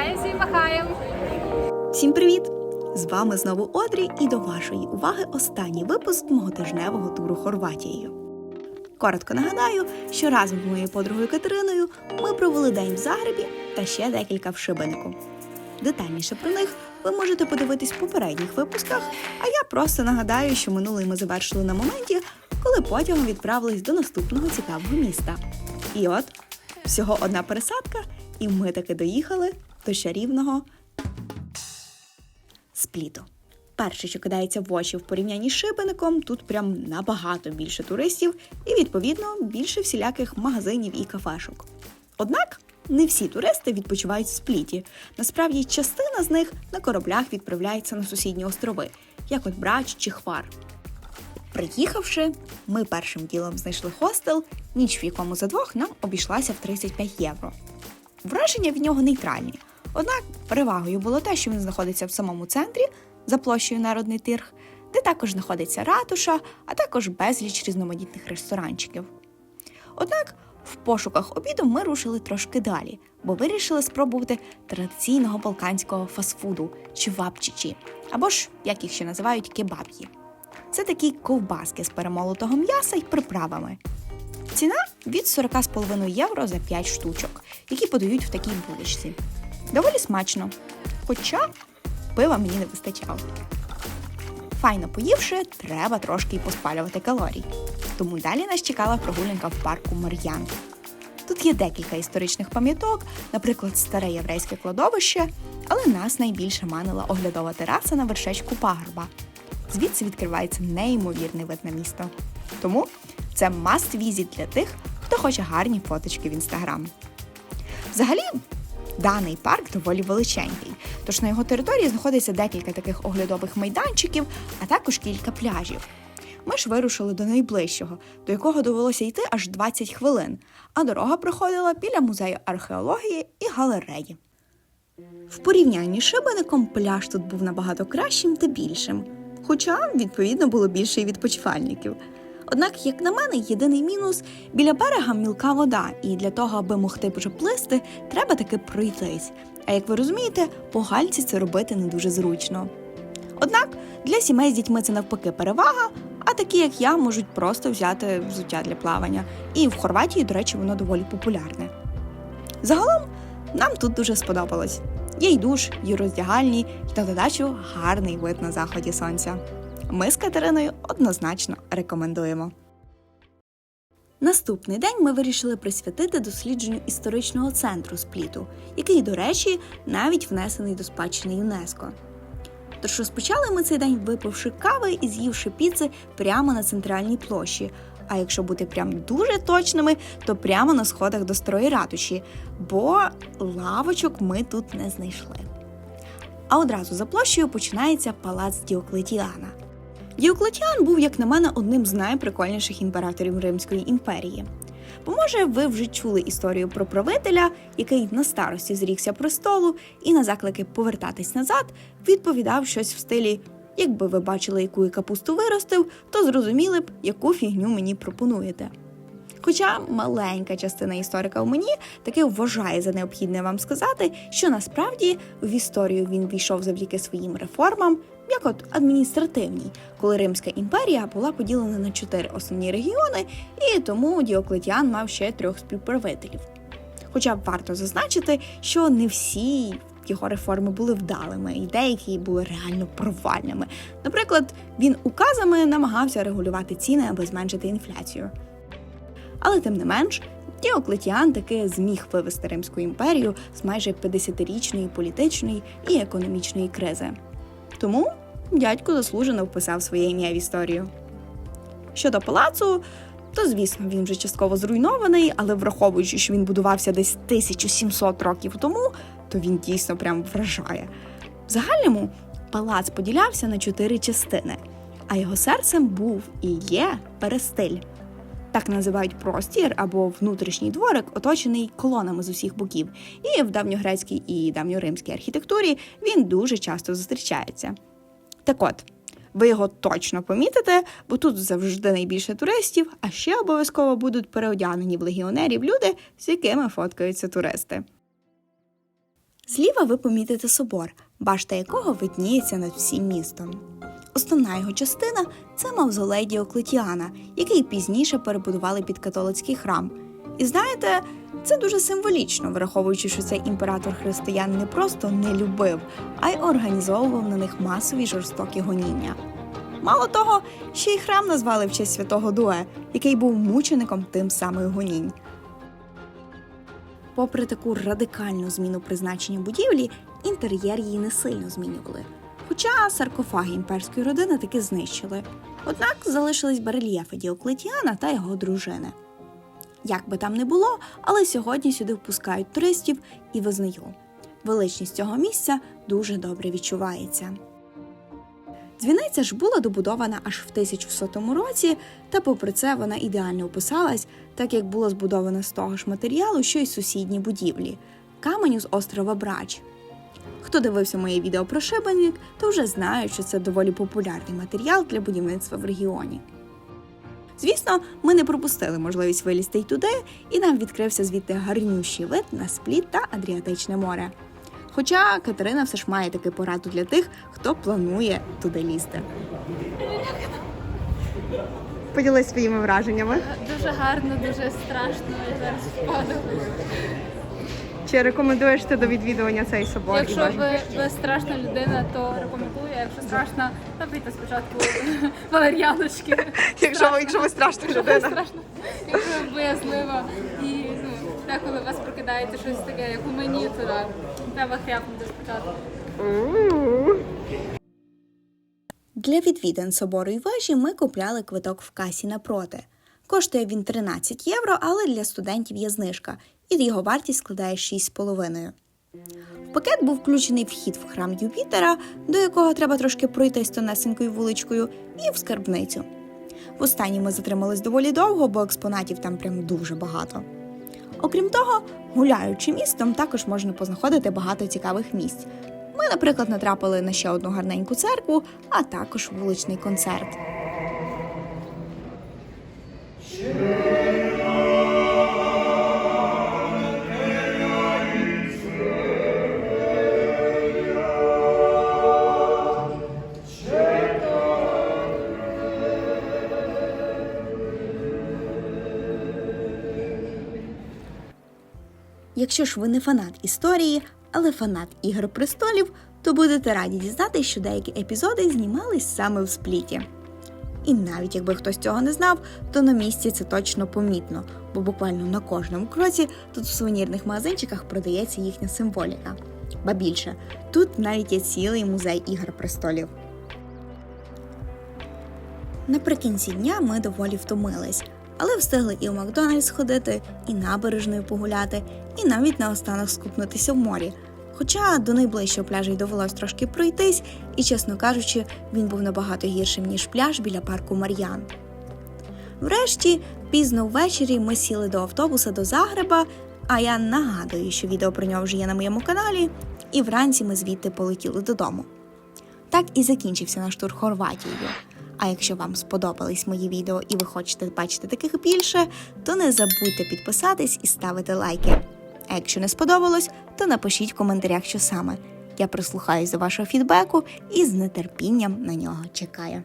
Всім махаємо! Всім привіт! З вами знову Одрі, і до вашої уваги останній випуск мого тижневого туру Хорватією. Коротко нагадаю, що разом з моєю подругою Катериною ми провели день в Загребі та ще декілька в Шибенику. Детальніше про них ви можете подивитись в попередніх випусках, а я просто нагадаю, що минулий ми завершили на моменті, коли потягом відправились до наступного цікавого міста. І от всього одна пересадка, і ми таки доїхали до чарівного спліту. Перше, що кидається в очі в порівнянні з Шибеником, тут прям набагато більше туристів і, відповідно, більше всіляких магазинів і кафешок. Однак не всі туристи відпочивають в спліті. Насправді, частина з них на кораблях відправляється на сусідні острови, як от Брач чи Хвар. Приїхавши, ми першим ділом знайшли хостел, ніч в якому за двох нам обійшлася в 35 євро. Враження від нього нейтральні. Однак перевагою було те, що він знаходиться в самому центрі за площею Народний тирг, де також знаходиться ратуша, а також безліч різноманітних ресторанчиків. Однак в пошуках обіду ми рушили трошки далі, бо вирішили спробувати традиційного балканського фастфуду чи вапчичі, або ж, як їх ще називають, кебаб'ї. Це такі ковбаски з перемолотого м'яса й приправами. Ціна від 40,5 євро за 5 штучок, які подають в такій булочці. Доволі смачно. Хоча пива мені не вистачало. Файно поївши, треба трошки й поспалювати калорій. Тому далі нас чекала прогулянка в парку Мар'ян. Тут є декілька історичних пам'яток, наприклад, старе єврейське кладовище, але нас найбільше манила оглядова тераса на вершечку пагорба. Звідси відкривається неймовірний вид на місто. Тому це must visit для тих, хто хоче гарні фоточки в інстаграм. Взагалі, даний парк доволі величенький, тож на його території знаходиться декілька таких оглядових майданчиків, а також кілька пляжів. Ми ж вирушили до найближчого, до якого довелося йти аж 20 хвилин, а дорога проходила біля музею археології і галереї. В порівнянні з Шибеником пляж тут був набагато кращим та більшим, хоча, відповідно, було більше і відпочивальників. Однак, як на мене, єдиний мінус біля берега мілка вода, і для того, аби могти плисти, треба таки пройтись. А як ви розумієте, по гальці це робити не дуже зручно. Однак для сімей з дітьми це навпаки перевага, а такі, як я, можуть просто взяти взуття для плавання. І в Хорватії, до речі, воно доволі популярне. Загалом нам тут дуже сподобалось. Є й душ, і роздягальні, і на додачу гарний вид на заході сонця. Ми з Катериною однозначно рекомендуємо. Наступний день ми вирішили присвятити дослідженню історичного центру спліту, який, до речі, навіть внесений до спадщини ЮНЕСКО. Тож розпочали ми цей день, випивши кави і з'ївши піци прямо на центральній площі. А якщо бути прям дуже точними, то прямо на сходах до старої ратуші, бо лавочок ми тут не знайшли. А одразу за площею починається палац Діоклетіана. Діоклетіан був, як на мене, одним з найприкольніших імператорів Римської імперії. Бо, може, ви вже чули історію про правителя, який на старості зрікся престолу і на заклики повертатись назад відповідав щось в стилі: якби ви бачили, яку я капусту виростив, то зрозуміли б, яку фігню мені пропонуєте. Хоча маленька частина історика в мені таки вважає за необхідне вам сказати, що насправді в історію він війшов завдяки своїм реформам, як от адміністративній, коли Римська імперія була поділена на чотири основні регіони, і тому Діоклетіан мав ще трьох співправителів. Хоча варто зазначити, що не всі його реформи були вдалими, і деякі були реально провальними. Наприклад, він указами намагався регулювати ціни, аби зменшити інфляцію. Але тим не менш, Діоклетіан таки зміг вивести Римську імперію з майже 50-річної політичної і економічної кризи. Тому дядько заслужено вписав своє ім'я в історію. Щодо палацу, то звісно він вже частково зруйнований, але враховуючи, що він будувався десь 1700 років тому, то він дійсно прям вражає. В загальному палац поділявся на чотири частини, а його серцем був і є перестиль. Так називають простір або внутрішній дворик, оточений колонами з усіх боків. І в давньогрецькій і давньоримській архітектурі він дуже часто зустрічається. Так от, ви його точно помітите, бо тут завжди найбільше туристів, а ще обов'язково будуть переодягнені в легіонерів люди, з якими фоткаються туристи. Зліва ви помітите собор, башта якого видніється над всім містом. Основна його частина це мавзолей Діоклетіана, який пізніше перебудували під католицький храм. І знаєте, це дуже символічно, враховуючи, що цей імператор християн не просто не любив, а й організовував на них масові жорстокі гоніння. Мало того, ще й храм назвали в честь святого Дуе, який був мучеником тим самих гонінь. Попри таку радикальну зміну призначення будівлі, інтер'єр її не сильно змінювали. Хоча саркофаги імперської родини таки знищили. Однак залишились барельєфи Діоклетіана та його дружини. Як би там не було, але сьогодні сюди впускають туристів і визнаю. Величність цього місця дуже добре відчувається. Дзвіниця ж була добудована аж в 1100 році, та попри це вона ідеально описалась, так як була збудована з того ж матеріалу, що й сусідні будівлі каменю з острова Брач. Хто дивився моє відео про шибеник, то вже знає, що це доволі популярний матеріал для будівництва в регіоні. Звісно, ми не пропустили можливість вилізти й туди, і нам відкрився звідти гарнющий вид на спліт та Адріатичне море. Хоча Катерина все ж має таки пораду для тих, хто планує туди лізти. Поділись своїми враженнями. Дуже гарно, дуже страшно. Я зараз впаду. Чи рекомендуєш ти до відвідування цей собор? Якщо ви, ви страшна людина, то рекомендую. Якщо страшно, то пийте спочатку валер'яночки. якщо, якщо ви страшна Страшно. Якщо ви боязлива і ну, деколи у вас прокидається щось таке, як у мені, то да, треба хряпнути спочатку. Для відвідин собору і вежі ми купляли квиток в касі напроти. Коштує він 13 євро, але для студентів є знижка, і його вартість складає 6,5. В пакет був включений вхід в храм Юпітера, до якого треба трошки пройтись тонесенькою вуличкою, і в скарбницю. В останній ми затримались доволі довго, бо експонатів там прям дуже багато. Окрім того, гуляючи містом, також можна познаходити багато цікавих місць. Ми, наприклад, натрапили на ще одну гарненьку церкву, а також вуличний концерт. Якщо ж ви не фанат історії, але фанат ігор престолів, то будете раді дізнатися, що деякі епізоди знімались саме в спліті. І навіть якби хтось цього не знав, то на місці це точно помітно, бо буквально на кожному кроці тут в сувенірних магазинчиках продається їхня символіка. Ба більше, тут навіть є цілий музей ігор престолів. Наприкінці дня ми доволі втомились, але встигли і в Макдональдс сходити, і набережною погуляти, і навіть наостанок скупнутися в морі. Хоча до найближчого пляжу й довелось трошки пройтись, і, чесно кажучи, він був набагато гіршим, ніж пляж біля парку Мар'ян. Врешті, пізно ввечері ми сіли до автобуса до Загреба, а я нагадую, що відео про нього вже є на моєму каналі, і вранці ми звідти полетіли додому. Так і закінчився наш тур Хорватією. А якщо вам сподобались мої відео і ви хочете бачити таких більше, то не забудьте підписатись і ставити лайки. А якщо не сподобалось, то напишіть в коментарях, що саме. Я прислухаюсь до вашого фідбеку і з нетерпінням на нього чекаю.